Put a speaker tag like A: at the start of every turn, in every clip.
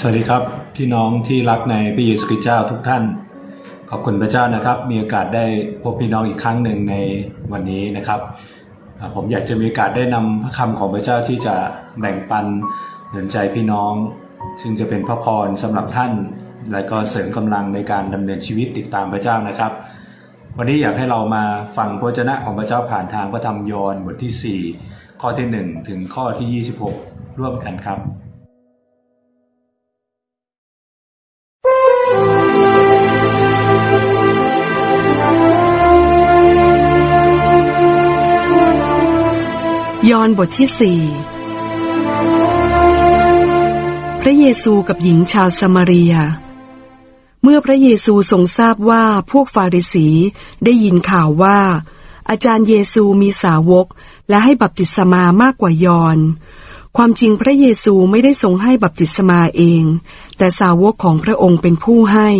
A: สวัสดีครับพี่น้องที่รักในพระเยซูคริสต์เจ้าทุกท่าน ขอบคุณพระเจ้านะครับ มีโอกาสได้พบพี่น้องอีกครั้งหนึ่งในวันนี้นะครับ ผมอยากจะมีโอกาสได้นำพระคำของพระเจ้าที่จะแบ่งปันหนุนใจพี่น้อง ซึ่งจะเป็นพระพรสำหรับท่าน และก็เสริมกำลังในการดำเนินชีวิตติดตามพระเจ้านะครับ วันนี้อยากให้เรามาฟังพระวจนะของพระเจ้าผ่านทางพระธรรมยอห์นบทที่ 4 ข้อที่ 1 ถึงข้อที่ 26 ร่วมกันครับ
B: ยอห์นบทที่สี่พระเยซูกับหญิงชาวสมาเรีย เมื่อพระเยซูทรงทราบว่าพวกฟาริสีได้ยินข่าวว่า อาจารย์เยซูมีสาวกและให้บัพติศมามากกว่ายอนความจริงพระเยซูไม่ได้ทรงให้บัพติศมาเอง แต่สาวกของพระองค์เป็นผู้ให้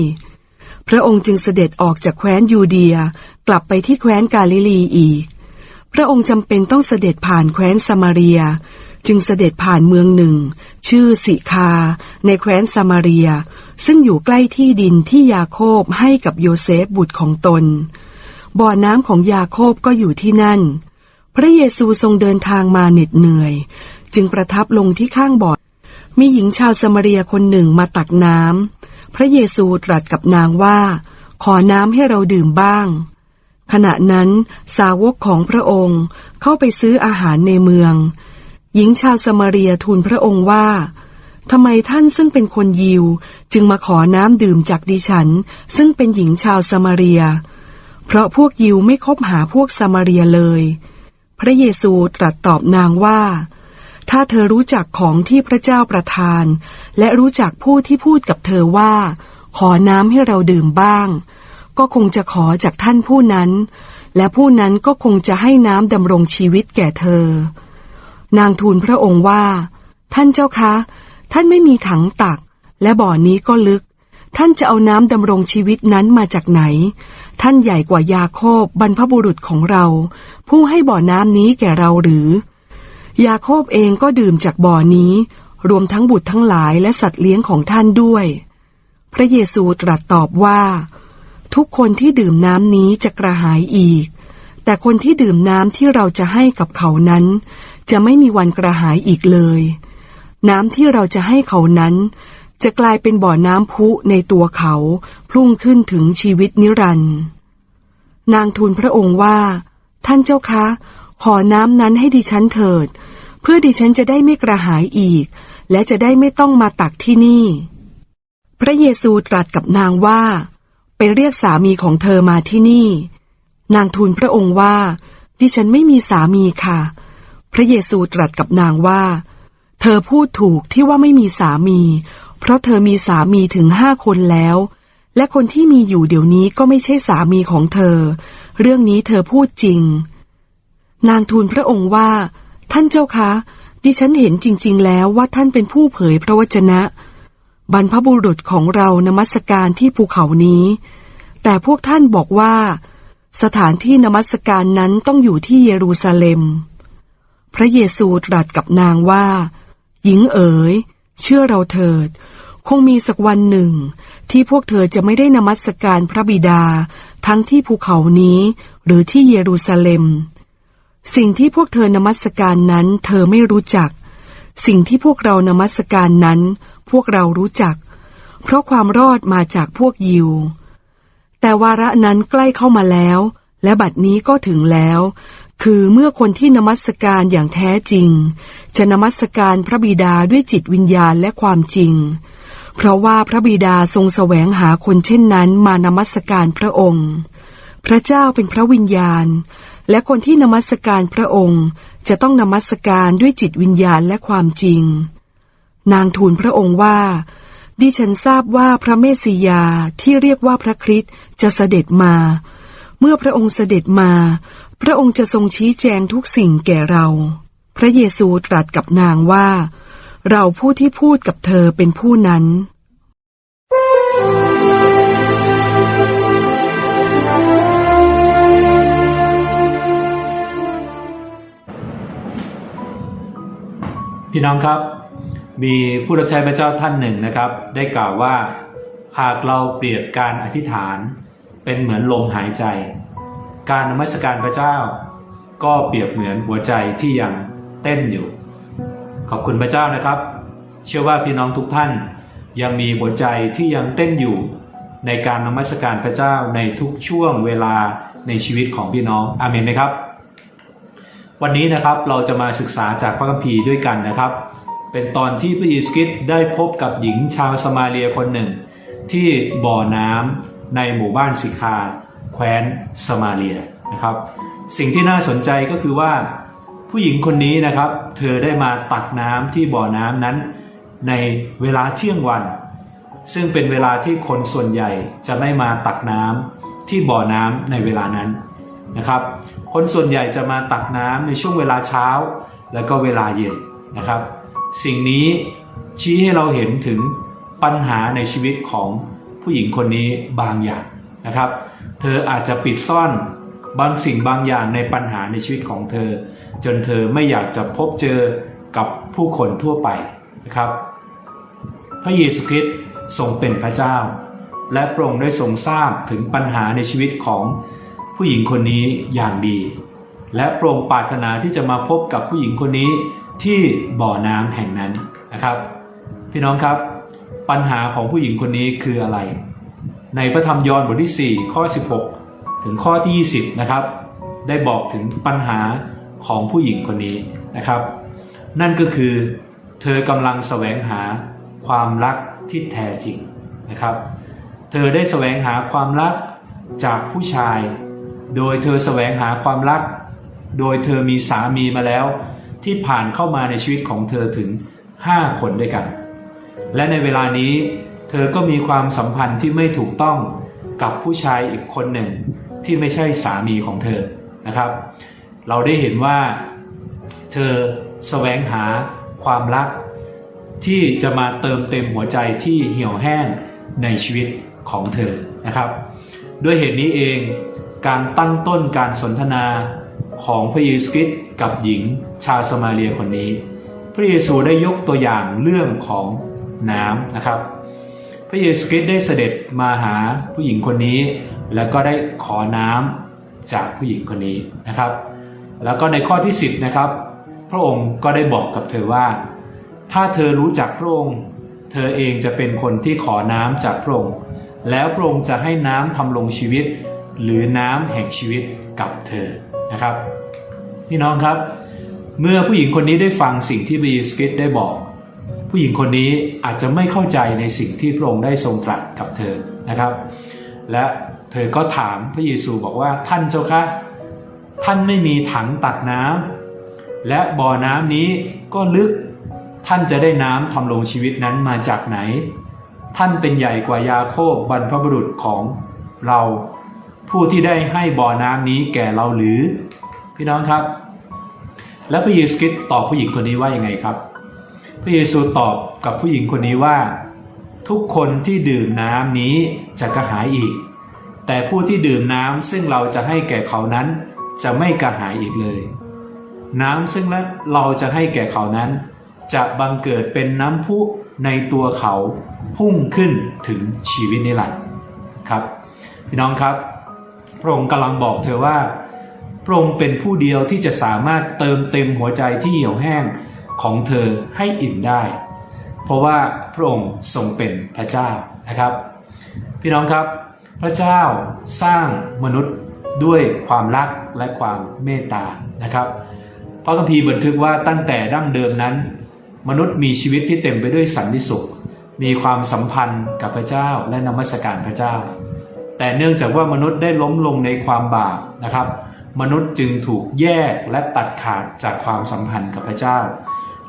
B: พระองค์จึงเสด็จออกจากแคว้นยูเดียกลับไปที่แคว้นกาลิลีอีก ระองค์จำเป็นต้องเสด็จผ่านแคว้นสมาเรีย จึงเสด็จผ่านเมืองหนึ่ง ชื่อสิคา ในแคว้นสมาเรีย ซึ่งอยู่ใกล้ที่ดินที่ยาโคบให้กับโยเซฟบุตรของตน บ่อน้ำของยาโคบก็อยู่ที่นั่น พระเยซูทรงเดินทางมาเหน็ดเหนื่อย จึงประทับลงที่ข้างบ่อ มีหญิงชาวสมาเรียคนหนึ่งมาตักน้ำพระเยซูตรัสกับนางว่า ขอน้ำให้เราดื่มบ้าง ขณะนั้นสาวกของพระองค์เข้าไปซื้ออาหารในเมือง หญิงชาวสมาเรียทูลพระองค์ว่าทำไมท่านซึ่งเป็นคนยิว จึงมาขอน้ำดื่มจากดิฉัน ซึ่งเป็นหญิงชาวสมาเรีย เพราะพวกยิวไม่คบหาพวกสมาเรียเลย พระเยซูตรัสตอบนางว่า ถ้าเธอรู้จักของที่พระเจ้าประทาน และรู้จักผู้ที่พูดกับเธอว่า ขอน้ำให้เราดื่มบ้าง ก็คงจะขอจากท่านผู้นั้น และผู้นั้นก็คงจะให้น้ำดำรงชีวิตแก่เธอ นางทูลพระองค์ว่า ท่านเจ้าคะ ท่านไม่มีถังตัก และบ่อนี้ก็ลึก ท่านจะเอาน้ำดำรงชีวิตนั้นมาจากไหน ท่านใหญ่กว่ายาโคบบรรพบุรุษของเรา ผู้ให้บ่อน้ำนี้แก่เราหรือ ยาโคบเองก็ดื่มจากบ่อนี้ รวมทั้งบุตรทั้งหลายและสัตว์เลี้ยงของท่านด้วย พระเยซูตรัสตอบว่า ทุกคนที่ดื่มน้ำนี้จะกระหายอีก แต่คนที่ดื่มน้ำที่เราจะให้กับเขานั้น จะไม่มีวันกระหายอีกเลย น้ำที่เราจะให้เขานั้น จะกลายเป็นบ่อน้ำพุในตัวเขาพุ่งขึ้นถึงชีวิตนิรันดร์นางทูลพระองค์ว่า ท่านเจ้าคะ ขอน้ำนั้นให้ดิฉันเถิด เพื่อดิฉันจะได้ไม่กระหายอีก และจะได้ไม่ต้องมาตักที่นี่ พระเยซูตรัสกับนางว่า ไปเรียกสามีของเธอมาที่นี่ นางทูลพระองค์ว่า ดิฉันไม่มีสามีค่ะ พระเยซูตรัสกับนางว่า เธอพูดถูกที่ว่าไม่มีสามี เพราะเธอมีสามีถึงห้าคนแล้ว และคนที่มีอยู่เดี๋ยวนี้ก็ไม่ใช่สามีของเธอ เรื่องนี้เธอพูดจริง นางทูลพระองค์ว่า ท่านเจ้าคะ ดิฉันเห็นจริง ๆ แล้วว่าท่านเป็นผู้เผยพระวจนะ บรรพบุรุษของเรานมัสการที่ภูเขานี้ แต่พวกท่านบอกว่า สถานที่นมัสการนั้นต้องอยู่ที่เยรูซาเล็ม พระเยซูตรัสกับนางว่า หญิงเอ๋ย เชื่อเราเถิด คงมีสักวันหนึ่ง ที่พวกเธอจะไม่ได้นมัสการพระบิดา ทั้งที่ภูเขานี้ หรือที่เยรูซาเล็ม สิ่งที่พวกเธอนมัสการนั้น เธอไม่รู้จัก สิ่งที่พวกเรานมัสการนั้น พวกเรารู้จัก เพราะความรอดมาจากพวกยิว แต่วาระนั้นใกล้เข้ามาแล้ว และบัดนี้ก็ถึงแล้ว คือเมื่อคนที่นมัสการอย่างแท้จริง จะนมัสการพระบิดาด้วยจิตวิญญาณและความจริง เพราะว่าพระบิดาทรงแสวงหาคนเช่นนั้นมานมัสการพระองค์ พระเจ้าเป็นพระวิญญาณ และคนที่นมัสการพระองค์จะต้องนมัสการด้วยจิตวิญญาณและความจริง นางทูลพระองค์ว่า ดิฉันทราบว่าพระเมสสิยาที่เรียกว่าพระคริสต์จะเสด็จมา เมื่อพระองค์เสด็จมา พระองค์จะทรงชี้แจงทุกสิ่งแก่เรา พระเยซูตรัสกับนางว่า เราผู้ที่พูดกับเธอเป็นผู้นั้น
A: พี่น้องครับ มีผู้รับใช้พระเจ้าท่านหนึ่งนะครับ ได้กล่าวว่าหากเราเปรียบการอธิษฐานเป็นเหมือนลมหายใจ การนมัสการพระเจ้า ก็เปรียบเหมือนหัวใจที่ยังเต้นอยู่ ขอบคุณพระเจ้านะครับ เชื่อว่าพี่น้องทุกท่านยังมีหัวใจที่ยังเต้นอยู่ ในการนมัสการพระเจ้าในทุกช่วงเวลาในชีวิตของพี่น้องอาเมนไหมครับ วันนี้นะครับเราจะมาศึกษาจากพระคัมภีร์ด้วยกันนะครับ เป็นตอนที่พระเยซูคริสต์ได้พบกับหญิงชาวสมาเรียคนหนึ่ง ที่บ่อน้ำในหมู่บ้านสิคาแคว้นสมาเรียนะครับ สิ่งที่น่าสนใจก็คือว่า ผู้หญิงคนนี้นะครับ เธอได้มาตักน้ำที่บ่อน้ำนั้นในเวลาเที่ยงวัน ซึ่งเป็นเวลาที่คนส่วนใหญ่จะไม่มาตักน้ำที่บ่อน้ำในเวลานั้นนะครับ คนส่วนใหญ่จะมาตักน้ำในช่วงเวลาเช้า แล้วก็เวลาเย็นนะครับ สิ่งนี้ชี้ให้เราเห็นถึงปัญหาในชีวิตของผู้หญิงคนนี้บางอย่างนะครับ เธออาจจะปิดซ่อนบางสิ่งบางอย่างในปัญหาในชีวิตของเธอ จนเธอไม่อยากจะพบเจอกับผู้คนทั่วไปนะครับ พระเยซูคริสต์ทรงเป็นพระเจ้า และพระองค์ได้ทรงทราบถึงปัญหาในชีวิตของผู้หญิงคนนี้อย่างดี และพระองค์ปรารถนาที่จะมาพบกับผู้หญิงคนนี้ ที่บ่อน้ำแห่งนั้นนะครับ พี่น้องครับปัญหาของผู้หญิงคนนี้คืออะไร ในพระธรรมยอห์นบทที่ 4 ข้อ 16 ถึงข้อที่ 20 นะครับ ได้บอกถึงปัญหาของผู้หญิงคนนี้นะครับ นั่นก็คือเธอกำลังแสวงหาความรักที่แท้จริงนะครับ เธอได้แสวงหาความรักจากผู้ชาย โดยเธอแสวงหาความรัก โดยเธอมีสามีมาแล้ว ที่ผ่านเข้ามาในชีวิตของเธอถึง 5 คนด้วยกัน และในเวลานี้ เธอก็มีความสัมพันธ์ที่ไม่ถูกต้องกับผู้ชายอีกคนหนึ่งที่ไม่ใช่สามีของเธอนะครับ เราได้เห็นว่า เธอแสวงหาความรัก ที่จะมาเติมเต็มหัวใจที่เหี่ยวแห้งในชีวิตของเธอนะครับ ด้วยเหตุนี้เองการตั้งต้นการสนทนา ของพระเยซูคริสต์กับหญิงชาวสมาเรียคนนี้ พระเยซูได้ยกตัวอย่างเรื่องของน้ำนะครับ พระเยซูคริสต์ได้เสด็จมาหาผู้หญิงคนนี้ แล้วก็ได้ขอน้ำจากผู้หญิงคนนี้นะครับ แล้วก็ในข้อที่ 10นะครับ พระองค์ก็ได้บอกกับเธอว่า ถ้าเธอรู้จักพระองค์ เธอเองจะเป็นคนที่ขอน้ำจากพระองค์ แล้วพระองค์จะให้น้ำทำลงชีวิต หรือน้ำแห่งชีวิตกับเธอ นะครับ พี่น้องครับ เมื่อผู้หญิงคนนี้ได้ฟังสิ่งที่พระเยซูคริสต์ได้บอก ผู้หญิงคนนี้อาจจะไม่เข้าใจในสิ่งที่พระองค์ได้ทรงตรัสกับเธอนะครับ และเธอก็ถามพระเยซูบอกว่าท่านเจ้าคะท่านไม่มีถังตักน้ำและบ่อน้ำนี้ก็ลึกท่านจะได้น้ำทำลงชีวิตนั้นมาจากไหน ท่านเป็นใหญ่กว่ายาโคบบรรพบุรุษของเรา ผู้ที่ได้ให้บ่อน้ำนี้แก่เราหรือ พี่น้องครับ และพระเยซูคริสต์ตอบผู้หญิงคนนี้ว่ายังไงครับ พระเยซูตอบกับผู้หญิงคนนี้ว่า ทุกคนที่ดื่มน้ำนี้จะกระหายอีก แต่ผู้ที่ดื่มน้ำซึ่งเราจะให้แก่เขานั้นจะไม่กระหายอีกเลย น้ำซึ่งเราจะให้แก่เขานั้น จะบังเกิดเป็นน้ำพุในตัวเขาพุ่งขึ้นถึงชีวิตนิรันดร์ครับ พี่น้องครับ พระองค์กำลังบอกเธอว่า พระองค์เป็นผู้เดียวที่จะสามารถเติมเต็มหัวใจที่เหี่ยวแห้งของเธอให้อิ่มได้ เพราะว่าพระองค์ทรงเป็นพระเจ้านะครับ พี่น้องครับ พระเจ้าสร้างมนุษย์ด้วยความรักและความเมตตานะครับพระคัมภีร์บันทึกว่าตั้งแต่ดั้งเดิมนั้น มนุษย์มีชีวิตที่เต็มไปด้วยสันติสุข มีความสัมพันธ์กับพระเจ้าและนมัสการพระเจ้า แต่เนื่องจากว่ามนุษย์ได้ล้มลงในความบาปนะครับ มนุษย์จึงถูกแยกและตัดขาดจากความสัมพันธ์กับพระเจ้า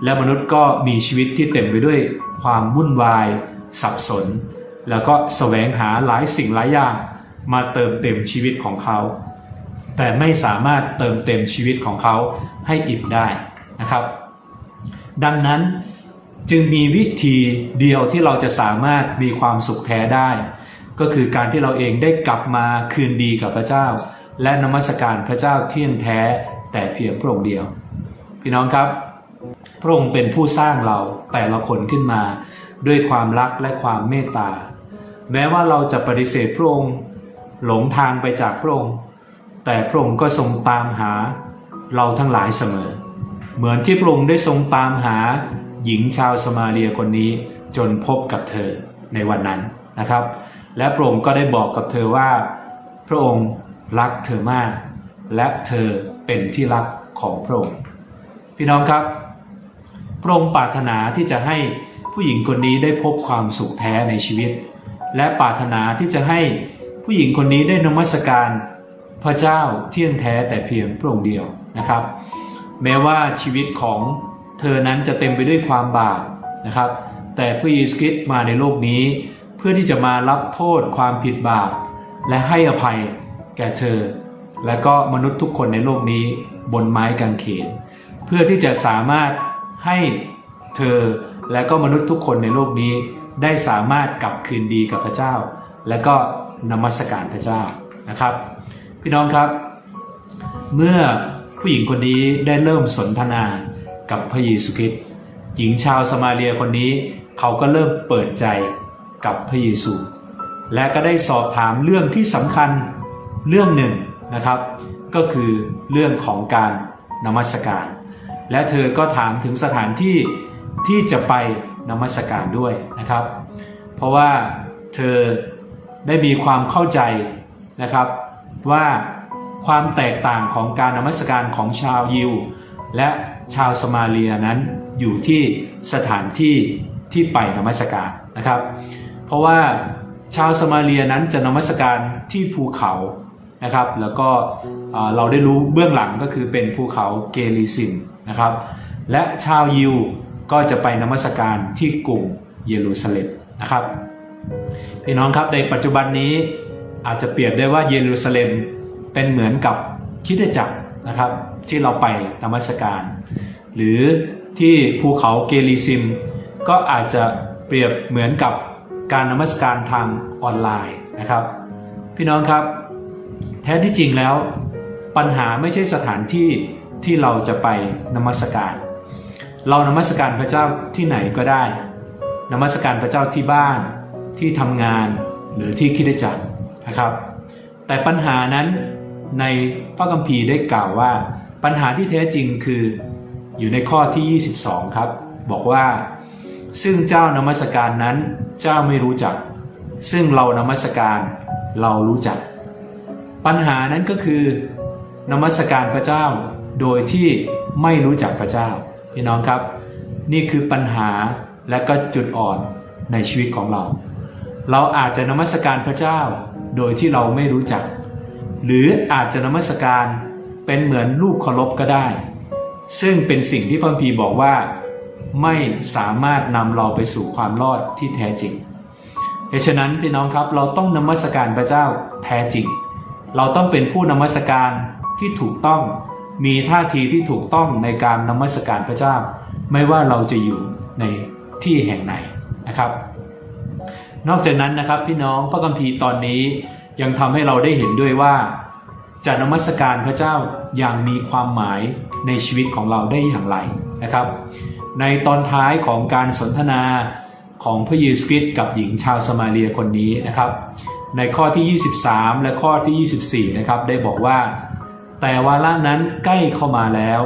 A: และมนุษย์ก็มีชีวิตที่เต็มไปด้วยความวุ่นวาย สับสน แล้วก็แสวงหาหลายสิ่งหลายอย่างมาเติมเต็มชีวิตของเขา แต่ไม่สามารถเติมเต็มชีวิตของเขาให้อิ่มได้นะครับ ดังนั้นจึงมีวิธีเดียวที่เราจะสามารถมีความสุขแท้ได้ ก็คือการที่เราเองได้กลับมาคืนดีกับพระเจ้า และนมัสการพระเจ้าเที่ยงแท้แต่เพียงพระองค์เดียว พี่น้องครับ พระองค์เป็นผู้สร้างเราแต่ละคนขึ้นมา ด้วยความรักและความเมตตา แม้ว่าเราจะปฏิเสธพระองค์หลงทางไปจากพระองค์ แต่พระองค์ก็ทรงตามหาเราทั้งหลายเสมอ เหมือนที่พระองค์ได้ทรงตามหาหญิงชาวสมาเรียคนนี้จนพบกับเธอในวันนั้นนะครับ และพระองค์ก็ได้บอกกับเธอว่า พระองค์รักเธอมาก และเธอเป็นที่รักของพระองค์ พี่น้องครับ พระองค์ปรารถนาที่จะให้ผู้หญิงคนนี้ได้พบความสุขแท้ในชีวิต และปรารถนาที่จะให้ผู้หญิงคนนี้ได้นมัสการพระเจ้าเที่ยงแท้แต่เพียงพระองค์เดียวนะครับ แม้ว่าชีวิตของเธอนั้นจะเต็มไปด้วยความบาปนะครับ แต่พระเยซูคริสต์มาในโลกนี้ เพื่อที่จะมารับโทษความผิดบาปและให้อภัยแก่เธอ และก็มนุษย์ทุกคนในโลกนี้บนไม้กางเขน เพื่อที่จะสามารถให้เธอและก็มนุษย์ทุกคนในโลกนี้ ได้สามารถกลับคืนดีกับพระเจ้า และก็นมัสการพระเจ้านะครับ พี่น้องครับ เมื่อผู้หญิงคนนี้ได้เริ่มสนทนากับพระเยซูคริสต์หญิงชาวสมาเรียคนนี้ เขาก็เริ่มเปิดใจ กับพระเยซู และก็ได้สอบถามเรื่องที่สำคัญเรื่องหนึ่งนะครับ ก็คือเรื่องของการนมัสการ และเธอก็ถามถึงสถานที่ที่จะไปนมัสการด้วยนะครับ เพราะว่าเธอได้มีความเข้าใจนะครับว่าความแตกต่างของการนมัสการของชาวยิว และชาวสมาเลียนั้นอยู่ที่สถานที่ที่ไปนมัสการนะครับ เพราะว่าชาวสมาเลียนั้นจะนมัสการที่ภูเขานะครับ แล้วก็เราได้รู้เบื้องหลังก็คือเป็นภูเขาเกลิซิมนะครับ และชาวยิวก็จะไปนมัสการที่กรุงเยรูซาเล็มนะครับพี่น้องครับในปัจจุบันนี้อาจจะเปรียบได้ว่าเยรูซาเล็มเป็นเหมือนกับคิดจักรนะครับ ที่เราไปนมัสการ หรือที่ภูเขาเกลิซิม ก็อาจจะเปรียบเหมือนกับ การนมัสการทางออนไลน์นะครับ พี่น้องครับ แท้ที่จริงแล้ว ปัญหาไม่ใช่สถานที่ที่เราจะไปนมัสการ เรานมัสการพระเจ้าที่ไหนก็ได้ นมัสการพระเจ้าที่บ้านที่ทำงานหรือที่คิดจักรนะครับ แต่ปัญหานั้นในพระคัมภีร์ได้กล่าวว่า ปัญหาที่แท้จริงคืออยู่ในข้อที่ 22 ครับ บอกว่าซึ่งเจ้านมัสการนั้น เจ้าไม่รู้จัก ซึ่งเรานมัสการเรารู้จัก ปัญหานั้นก็คือนมัสการพระเจ้าโดยที่ไม่รู้จักพระเจ้าพี่น้องครับ นี่คือปัญหาและก็จุดอ่อนในชีวิตของเรา เราอาจจะนมัสการพระเจ้าโดยที่เราไม่รู้จัก หรืออาจจะนมัสการเป็นเหมือนลูกเคารพก็ได้ ซึ่งเป็นสิ่งที่พระคัมภีบอกว่า ไม่สามารถนำเราไปสู่ความรอดที่แท้จริงเพราะฉะนั้นพี่น้องครับเราต้องนมัสการพระเจ้าแท้จริง เราต้องเป็นผู้นมัสการที่ถูกต้อง มีท่าทีที่ถูกต้องในการนมัสการพระเจ้า ไม่ว่าเราจะอยู่ในที่แห่งไหนนะครับ นอกจากนั้นนะครับพี่น้องพระคัมภีร์ตอนนี้ยังทำให้เราได้เห็นด้วยว่าจะนมัสการพระเจ้าอย่างมีความหมายในชีวิตของเราได้อย่างไรนะครับ ในตอนท้ายของการสนทนาของพระเยซูคริสต์กับหญิงชาวสมาเรียคนนี้นะครับ ในข้อที่ 23 และข้อที่ 24 นะครับได้บอกว่า แต่วาระนั้นใกล้เข้ามาแล้ว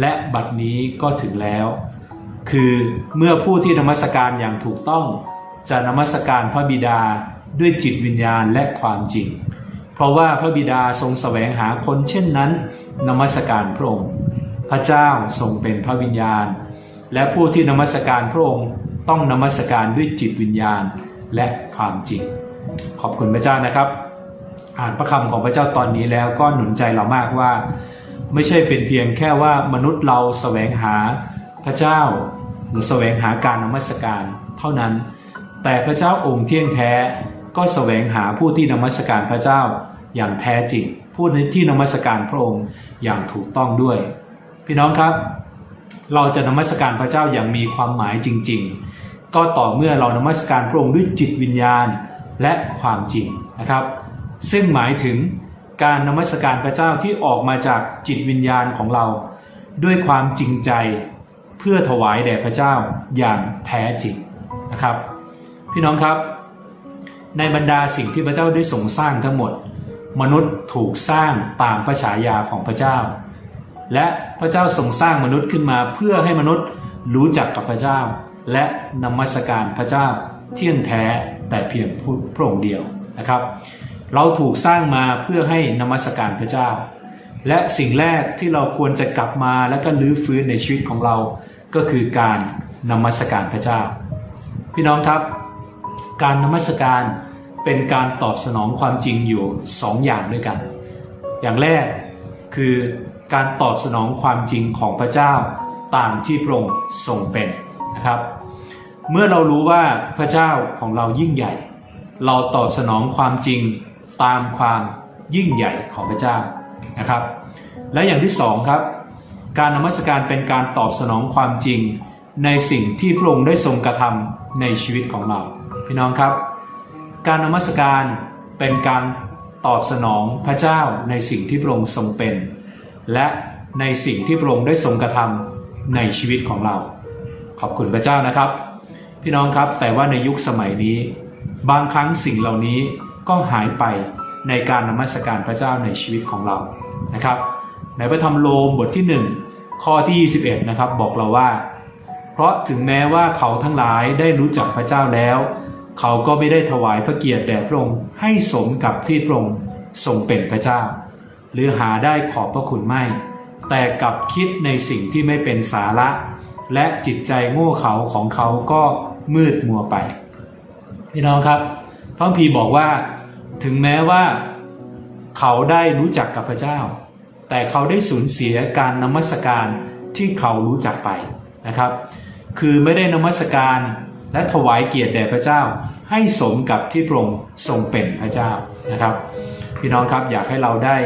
A: และบัดนี้ก็ถึงแล้ว คือเมื่อผู้ที่นมัสการอย่างถูกต้องจะนมัสการพระบิดาด้วยจิตวิญญาณและความจริง เพราะว่าพระบิดาทรงแสวงหาคนเช่นนั้น นมัสการพระองค์ พระเจ้าทรงเป็นพระวิญญาณ และผู้ที่นมัสการพระองค์ต้องนมัสการด้วยจิตวิญญาณและความจริง ขอบคุณพระเจ้านะครับ อ่านพระคำของพระเจ้าตอนนี้แล้วก็หนุนใจเรามากว่า ไม่ใช่เป็นเพียงแค่ว่ามนุษย์เราแสวงหาพระเจ้าหรือแสวงหาการนมัสการเท่านั้น แต่พระเจ้าองค์เที่ยงแท้ก็แสวงหาผู้ที่นมัสการพระเจ้าอย่างแท้จริง ผู้ที่นมัสการพระองค์อย่างถูกต้องด้วย พี่น้องครับ เราจะนมัสการพระเจ้าอย่างมีความหมายจริง ๆ ก็ต่อเมื่อเรานมัสการพระองค์ด้วยจิตวิญญาณและความจริงนะครับ ซึ่งหมายถึงการนมัสการพระเจ้าที่ออกมาจากจิตวิญญาณของเรา ด้วยความจริงใจเพื่อถวายแด่พระเจ้าอย่างแท้จริงนะครับ พี่น้องครับ ในบรรดาสิ่งที่พระเจ้าได้ทรงสร้างทั้งหมด มนุษย์ถูกสร้างตามพระฉายาของพระเจ้า และพระเจ้าทรงสร้างมนุษย์ขึ้นมาเพื่อให้มนุษย์รู้จักกับพระเจ้า และนมัสการพระเจ้าเที่ยงแท้แต่เพียงพระองค์เดียวนะครับ เราถูกสร้างมาเพื่อให้นมัสการพระเจ้า และสิ่งแรกที่เราควรจะกลับมาและก็ลื้อฟื้นในชีวิตของเรา ก็คือการนมัสการพระเจ้า พี่น้องครับ การนมัสการเป็นการตอบสนองความจริงอยู่สองอย่างด้วยกัน อย่างแรกคือ การตอบสนองความจริงของพระเจ้าตามที่พระองค์ทรงเป็นนะครับ เมื่อเรารู้ว่าพระเจ้าของเรายิ่งใหญ่ เราตอบสนองความจริงตามความยิ่งใหญ่ของพระเจ้านะครับ และอย่างที่สองครับ การนมัสการเป็นการตอบสนองความจริงในสิ่งที่พระองค์ได้ทรงกระทำในชีวิตของเราพี่น้องครับ การนมัสการเป็นการตอบสนองพระเจ้าในสิ่งที่พระองค์ทรงเป็น และในสิ่งที่พระองค์ได้ทรงกระทำในชีวิตของเรา ขอบคุณพระเจ้านะครับ พี่น้องครับแต่ว่าในยุคสมัยนี้ บางครั้งสิ่งเหล่านี้ก็หายไปในการนมัสการพระเจ้าในชีวิตของเรานะครับ ในพระธรรมโลมบทที่ 1 ข้อที่ 21 นะครับ บอกเราว่า เพราะถึงแม้ว่าเขาทั้งหลายได้รู้จักพระเจ้าแล้ว เขาก็ไม่ได้ถวายพระเกียรติแด่พระองค์ให้สมกับที่พระองค์ทรงเป็นพระเจ้า หรือหาได้ขอบพระคุณไม่ แต่กลับคิดในสิ่งที่ไม่เป็นสาระ และจิตใจโง่เขาของเขาก็มืดมัวไป พี่น้องครับพระคัมภีบอกว่าถึงแม้ว่าเขาได้รู้จักกับพระเจ้า แต่เขาได้สูญเสียการนมัสการที่เขารู้จักไปนะครับ คือไม่ได้นมัสการและถวายเกียรติแด่พระเจ้า ให้สมกับที่พระองค์ทรงเป็นพระเจ้านะครับ พี่น้องครับอยากให้เราได้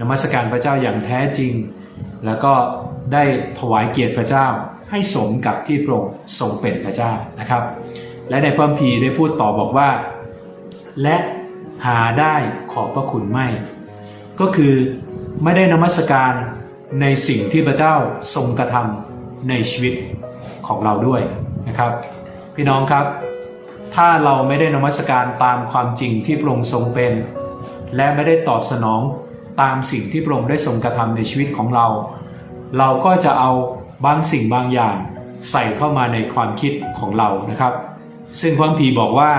A: นมัสการพระเจ้าอย่างแท้จริง แล้วก็ได้ถวายเกียรติพระเจ้าให้สมกับที่พระองค์ทรงเป็นพระเจ้านะครับ และในพระคัมภีร์ได้พูดต่อบอกว่า และหาได้ขอบพระคุณไม่ ก็คือไม่ได้นมัสการในสิ่งที่พระเจ้าทรงกระทำในชีวิตของเราด้วยนะครับ พี่น้องครับ ถ้าเราไม่ได้นมัสการตามความจริงที่พระองค์ทรงเป็น และไม่ได้ตอบสนอง ตามสิ่งที่พระองค์ได้ทรงกระทำในชีวิตของเรา เราก็จะเอาบางสิ่งบางอย่างใส่เข้ามาในความคิดของเรานะครับ ซึ่งพระคัมภีบอกว่า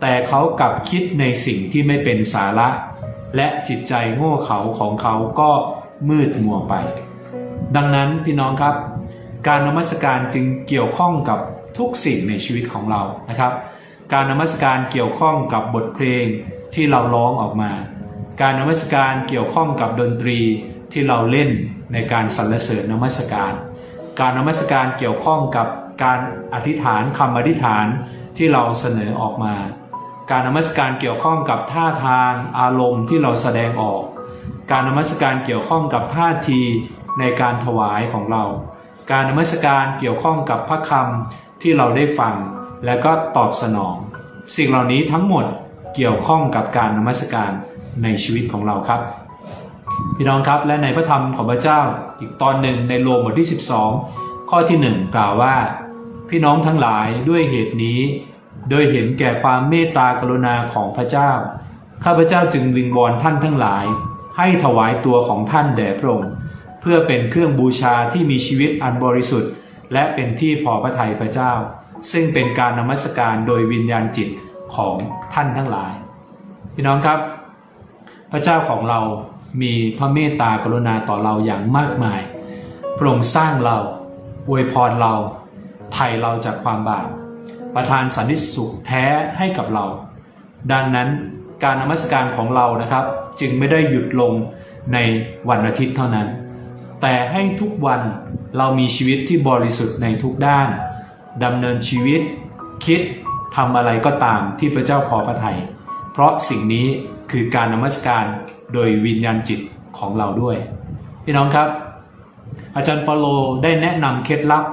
A: แต่เขากลับคิดในสิ่งที่ไม่เป็นสาระ และจิตใจโง่เขาของเขาก็มืดมัวไป ดังนั้นพี่น้องครับ การนมัสการจึงเกี่ยวข้องกับทุกสิ่งในชีวิตของเรานะครับ การนมัสการเกี่ยวข้องกับบทเพลงที่เราร้องออกมา การนมัสการเกี่ยวข้องกับดนตรีที่เราเล่นในการสรรเสริญนมัสการ การนมัสการเกี่ยวข้องกับการอธิษฐานคำอธิษฐานที่เราเสนอออกมา การนมัสการเกี่ยวข้องกับท่าทางอารมณ์ที่เราแสดงออก การนมัสการเกี่ยวข้องกับท่าทีในการถวายของเรา การนมัสการเกี่ยวข้องกับพระคำที่เราได้ฟัง และก็ตอบสนอง สิ่งเหล่านี้ทั้งหมดเกี่ยวข้องกับการนมัสการ ในชีวิตของเราครับ พี่น้องครับและในพระธรรมของพระเจ้าอีกตอนหนึ่งในโรมบทที่ 12 ข้อที่ 1 กล่าวว่า พี่น้องทั้งหลายด้วยเหตุนี้ โดยเห็นแก่ความเมตตากรุณาของพระเจ้า ข้าพเจ้าจึงวิงวอนท่านทั้งหลาย ให้ถวายตัวของท่านแด่พระองค์เพื่อเป็นเครื่องบูชาที่มีชีวิตอันบริสุทธิ์ และเป็นที่พอพระทัยพระเจ้า ซึ่งเป็นการนมัสการโดยวิญญาณจิตของท่านทั้งหลาย พี่น้องครับ พระเจ้าของเรามีพระเมตตากรุณาต่อเราอย่างมากมาย พระองค์สร้างเราอวยพรเราไถ่เราจากความบาปประทานสันติสุขแท้ให้กับเรา ดังนั้นการนมัสการของเรานะครับ จึงไม่ได้หยุดลงในวันอาทิตย์เท่านั้น แต่ให้ทุกวันเรามีชีวิตที่บริสุทธิ์ในทุกด้านดำเนินชีวิต คิดทำอะไรก็ตามที่พระเจ้าพอพระทยัยเพราะสิ่งนี้ คือการนมัสการโดยวิญญาณจิตของเราด้วย พี่น้องครับ อาจารย์เปาโลได้แนะนำเคล็ดลับ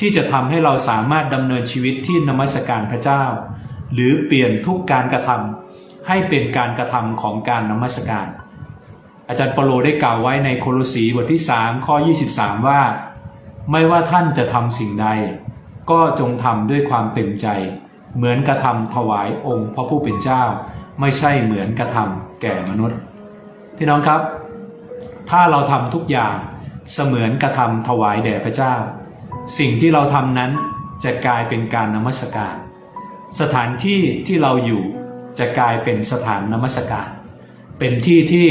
A: ที่จะทำให้เราสามารถดำเนินชีวิตที่นมัสการพระเจ้า หรือเปลี่ยนทุกการกระทำให้เป็นการกระทำของการนมัสการ อาจารย์เปาโลได้กล่าวไว้ในโคโลสีบทที่ 3 ข้อ 23 ว่า ไม่ว่าท่านจะทำสิ่งใด ก็จงทำด้วยความเต็มใจ เหมือนกระทำถวายองค์พระผู้เป็นเจ้า ไม่ใช่เหมือนกระทำแก่มนุษย์ พี่น้องครับ ถ้าเราทำทุกอย่างเสมือนกระทำถวายแด่พระเจ้า สิ่งที่เราทำนั้นจะกลายเป็นการนมัสการ สถานที่ที่เราอยู่จะกลายเป็นสถานนมัสการ เป็นที่ที่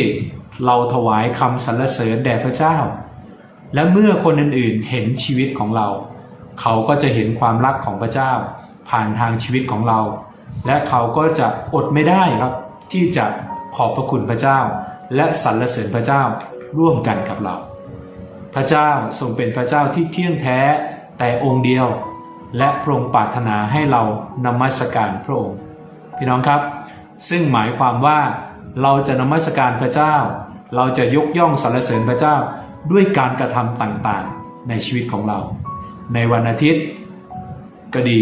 A: เราถวายคำสรรเสริญแด่พระเจ้า และเมื่อคนอื่นๆเห็นชีวิตของเรา เขาก็จะเห็นความรักของพระเจ้า ผ่านทางชีวิตของเรา และเขาก็จะอดไม่ได้ครับ ที่จะขอบพระคุณพระเจ้า และสรรเสริญพระเจ้าร่วมกันกับเรา พระเจ้าทรงเป็นพระเจ้าที่เที่ยงแท้แต่องค์เดียว และพระองค์ปรารถนาให้เรานมัสการพระองค์ พี่น้องครับ ซึ่งหมายความว่าเราจะนมัสการพระเจ้า เราจะยกย่องสรรเสริญพระเจ้าด้วยการกระทำต่างๆ ในชีวิตของเรา ในวันอาทิตย์ก็ดี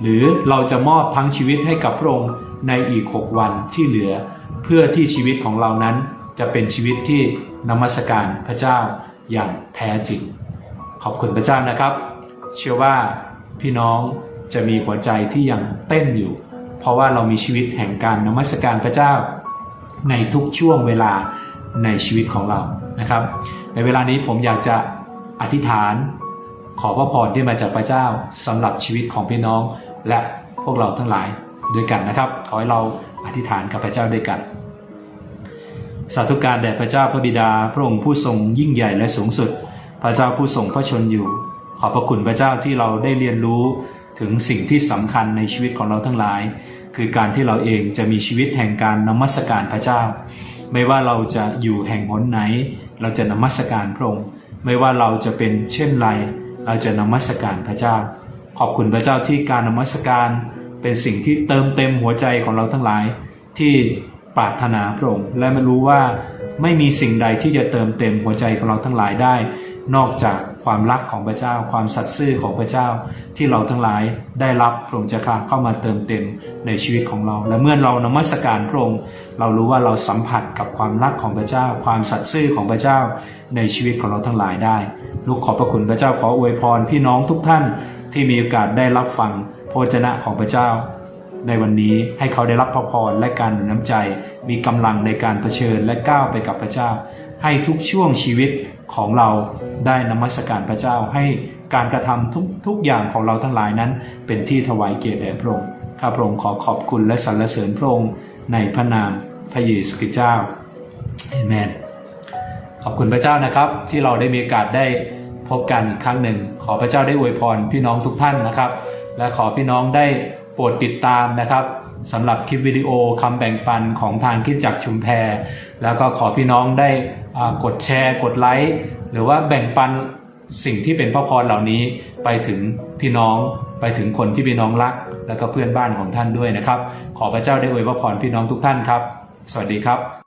A: หรือเราจะมอบทั้งชีวิตให้กับพระองค์ในอีก 6 วันที่เหลือ เพื่อที่ชีวิตของเรานั้นจะเป็นชีวิตที่นมัสการพระเจ้าอย่างแท้จริง ขอบคุณพระเจ้านะครับ เชื่อว่าพี่น้องจะมีหัวใจที่ยังเต้นอยู่ เพราะว่าเรามีชีวิตแห่งการนมัสการพระเจ้า ในทุกช่วงเวลาในชีวิตของเรานะครับ ในเวลานี้ผมอยากจะอธิษฐาน ขอพระพรที่มาจากพระเจ้าสำหรับชีวิตของพี่น้อง และพวกเราทั้งหลายด้วยกันนะครับ ขอให้เราอธิษฐานกับพระเจ้าด้วยกันสาธุการแด่พระเจ้าพระบิดาพระองค์ผู้ทรงยิ่งใหญ่และสูงสุด พระเจ้าผู้ทรงพระชนอยู่ ขอบพระคุณพระเจ้าที่เราได้เรียนรู้ถึงสิ่งที่สำคัญในชีวิตของเราทั้งหลาย คือการที่เราเองจะมีชีวิตแห่งการนมัสการพระเจ้า ไม่ว่าเราจะอยู่แห่งหนไหน เราจะนมัสการพระองค์ไม่ว่าเราจะเป็นเช่นไร เราจะนมัสการพระเจ้า ขอบคุณพระเจ้าที่การนมัสการเป็นสิ่งที่เติมเต็มหัวใจของเราทั้งหลายที่ปรารถนาพระองค์และไม่รู้ว่าไม่มีสิ่งใดที่จะเติมเต็มหัวใจของเราทั้งหลายได้ นอกจากความรักของพระเจ้า ความสัตย์ซื่อของพระเจ้าที่เราทั้งหลายได้รับพระองค์จะเข้ามาเติมเต็มในชีวิตของเรา และเมื่อเรานมัสการพระองค์เรารู้ว่าเราสัมผัสกับความรักของพระเจ้า ความสัตย์ซื่อของพระเจ้าในชีวิตของเราทั้งหลายได้ลูกขอบพระคุณพระเจ้าขออวยพรพี่น้องทุกท่าน ที่มีโอกาสได้รับฟังพระวจนะของพระเจ้า ในวันนี้ให้เขาได้รับพระพรและการหนุนน้ำใจ มีกำลังในการเผชิญและก้าวไปกับพระเจ้า ให้ทุกช่วงชีวิตของเราได้นมัสการพระเจ้า ให้การกระทำทุกทุกอย่างของเราทั้งหลายนั้น เป็นที่ถวายเกียรติแด่พระองค์ข้าพระองค์ขอขอบคุณและสรรเสริญพระองค์ในพระนามพระเยซูคริสต์เจ้าเอเมนขอบคุณพระเจ้านะครับที่เราได้มีโอกาสได้ พบกันครั้งหนึ่ง ขอพระเจ้าได้อวยพรพี่น้องทุกท่านนะครับ และขอพี่น้องได้โปรดติดตามนะครับสำหรับคลิปวิดีโอคำแบ่งปันของทางคิดจักชุมแพแล้วก็ขอพี่น้องได้กดแชร์ กดไลค์หรือว่าแบ่งปันสิ่งที่เป็นพระพรเหล่านี้ไปถึงพี่น้องไปถึงคนที่พี่น้องรัก และก็เพื่อนบ้านของท่านด้วยนะครับ ขอพระเจ้าได้อวยพระพรพี่น้องทุกท่านครับ สวัสดีครับ